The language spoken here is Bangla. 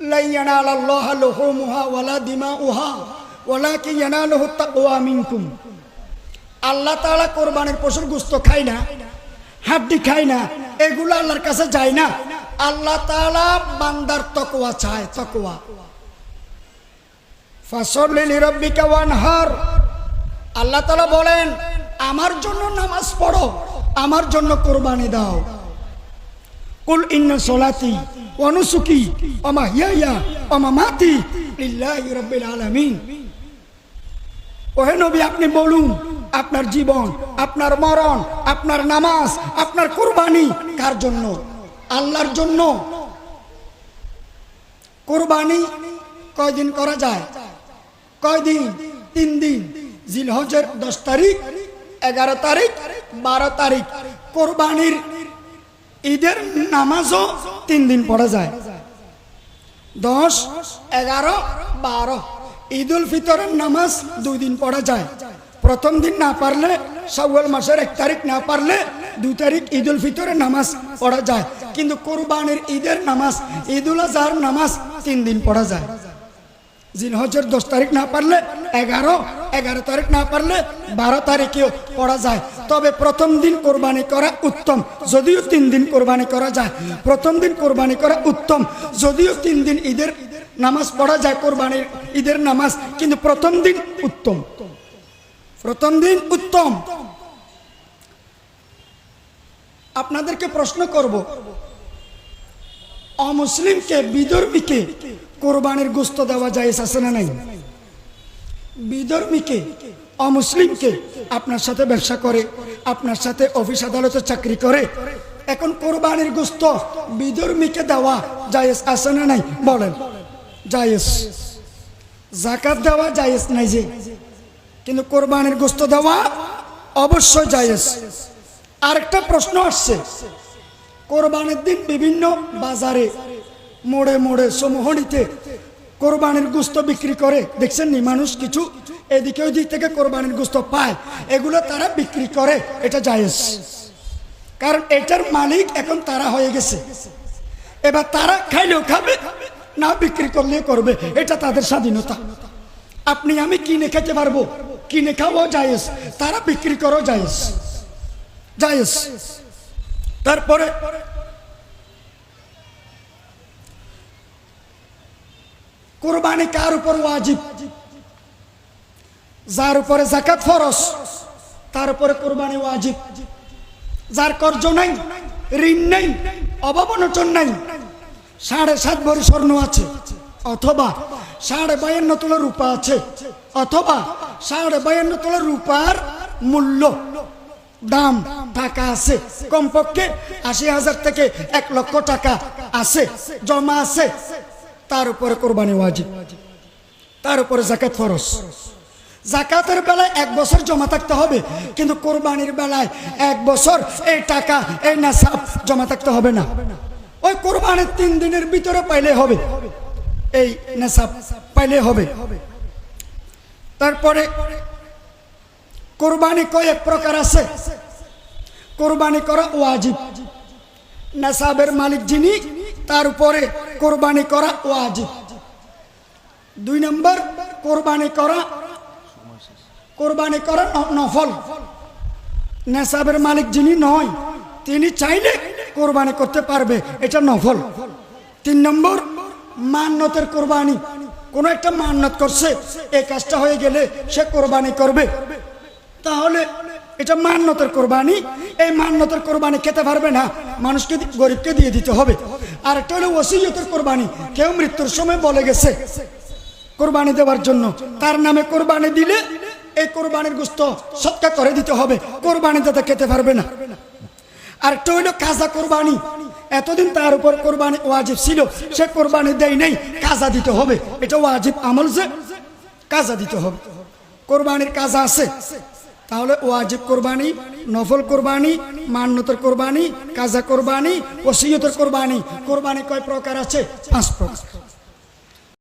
লাইয়ানা আল্লাহ লুহুমুহা ওয়ালা দিমাউহা ওয়ালাকি ইয়ানালুহু তাকওয়া মিনকুম আল্লাহ তাআলা কোরবানির পশুর গোস্ত খায় না, হাড্ডি খায় না, এগুলো আল্লাহর কাছে যায় না। আল্লাহ তাআলা বান্দার তকওয়া চায়, তকওয়া। ফাসল্লি লিরাব্বিকা ওয়ানহার। আল্লাহ তাআলা বলেন, আমার জন্য নামাজ পড়ো, আমার জন্য কোরবানি দাও। কুল ইন্না সলাতি অনুসুকি অমা হিয়া অমা মাতি লিল্লাহি রাব্বিল আলামিন। ওহে নবী, আপনি বলুন, আপনার জীবন, আপনার মরণ, আপনার নামাজ, আপনার কোরবানি কার জন্য? আল্লাহর জন্য। কোরবানি কয়দিন করা যায়? কয়দিন? তিন দিন। জিলহজের দশ তারিখ, এগারো তারিখ, বারো তারিখ। কোরবানির ঈদের নামাজও তিন দিন পড়া যায়। দশ, এগারো, বারো। ঈদ উল ফিতরের নামাজ দুই দিন পড়া যায়। প্রথম দিন না পারলে সওয়াল মাসের এক তারিখ না পারলে দুই তারিখ ঈদ উল ফিতরের নামাজ পড়া যায়। কিন্তু কোরবানির ঈদের নামাজ ঈদ উল আজহার নামাজ তিন দিন পড়া যায়। জিনহজের দশ তারিখ না পারলে এগারো এগারো তারিখ না পারলে বারো তারিখেও পড়া যায়। তবে প্রথম দিন কোরবানি করা উত্তম, যদিও তিন দিন কোরবানি করা যায়। প্রথম দিন কোরবানি করা উত্তম, যদিও তিন দিন ঈদের নামাজ পড়া যায়, কোরবানির ঈদের নামাজ, কিন্তু প্রথম দিন উত্তম। প্রথম দিন উত্তম। আপনাদেরকে প্রশ্ন করব, অমুসলিমকে বিধর্মীকে কোরবানির গুস্ত দেওয়া যায় আছে না নাই? বিধর্মীকে, অমুসলিমকে আপনার সাথে ব্যবসা করে, আপনার সাথে অফিস আদালতে চাকরি করে। এখন কোরবানির গোস্ত বিধর্মীকে দেওয়া জায়েজ আছে না নাই? বলেন। জায়েজ। জাকাত দেওয়া জায়েজ নাই যে। কিন্তু কোরবানির গোস্ত দেওয়া অবশ্যই জায়েজ। আরেকটা প্রশ্ন আসছে। কোরবানির দিন বিভিন্ন বাজারে মোড়ে মোড়ে সমোহনীতে কোরবানির গুস্ত বিক্রি করে। দেখছেন নি, মানুষ কিছু এদিকে ওই দিক থেকে কোরবানির গুস্ত পায়। এগুলো তারা বিক্রি করে, এটা জায়েজ। কারণ এটার মালিক এখন তারা হয়ে গেছে। এবার তারা খাইলেও খাবে, না বিক্রি করলেও করবে, এটা তাদের স্বাধীনতা। আপনি, আমি কিনে খেতে পারব, কিনে খাওয়াও জায়েজ, তারা বিক্রি করো জায়েজ। জায়েজ। তারপরে কোরবানি কার উপর ওয়াজিব? যার উপরে জাকাত ফরস তার উপরে কোরবানি ওয়াজিব। যার কর্জ নাই, ঋণ নেই অভাব নাই, সাড়ে সাত ভরি স্বর্ণ আছে, অথবা সাড়ে বায়ান্ন তোলা রূপা আছে, অথবা সাড়ে বায়ান্ন তোলা রূপার মূল্য। দাম টাকা আছে, কমপক্ষে আশি হাজার থেকে এক লক্ষ টাকা আছে, জমা আছে। তার উপরে কোরবানি ওয়াজিব। তার উপরে জাকাত ফরস জাকাতের বেলায় এক বছর জমা থাকতে হবে, কিন্তু কোরবানির বেলায় এক বছর এই টাকা, এই নাসাব জমা থাকতে হবে না। ওই কোরবানির তিন দিনের ভিতরে পাইলে হবে, এই নেশাব পাইলে হবে। তারপরে কোরবানি কয়েক প্রকার আছে। কোরবানি করা ওয়াজিব। নেশাবের মালিক যিনি, তার উপরে কোরবানি করা ওয়াজিব দুই নম্বর, কোরবানি করা কোরবানি করা নফল। নেশাবের মালিক যিনি নয়, তিনি চাইলে কোরবানি করতে পারবে, এটা নফল। তিন নম্বর মান্যতের কোরবানি। কোনো একটা মান্যত করছে এই কাজটা হয়ে গেলে সে কোরবানি করবে। তাহলে এটা মান্যতের কোরবানি, এই মান্যতের কোরবানি খেতে পারবে না। মানুষকে গরিবকে দিয়ে দিতে হবে। আর একটা হলো ওসিয়তের কোরবানি। কেউ মৃত্যুর সময় বলে গেছে, কোরবানি দেওয়ার জন্য। তার নামে কোরবানি দিলে এই কোরবানির গুস্ত সৎকা করে দিতে হবে। কোরবানি যাতে খেতে পারবে না। আর একটা হইল কাজা কোরবানি। এতদিন তার উপর কোরবানি ওয়াজিব ছিল। সে কোরবানি দেয় নেই, কাজা দিতে হবে। এটা ওয়াজিব আমল যে, কাজা দিতে হবে। কোরবানির কাজা আছে। তাহলে ওয়াজিব কোরবানি, নফল কোরবানি, মান্যতর কোরবানি, কাজা কোরবানি, ওসিয়তর কোরবানি। কোরবানি কয় প্রকার আছে? পাঁচ প্রকার।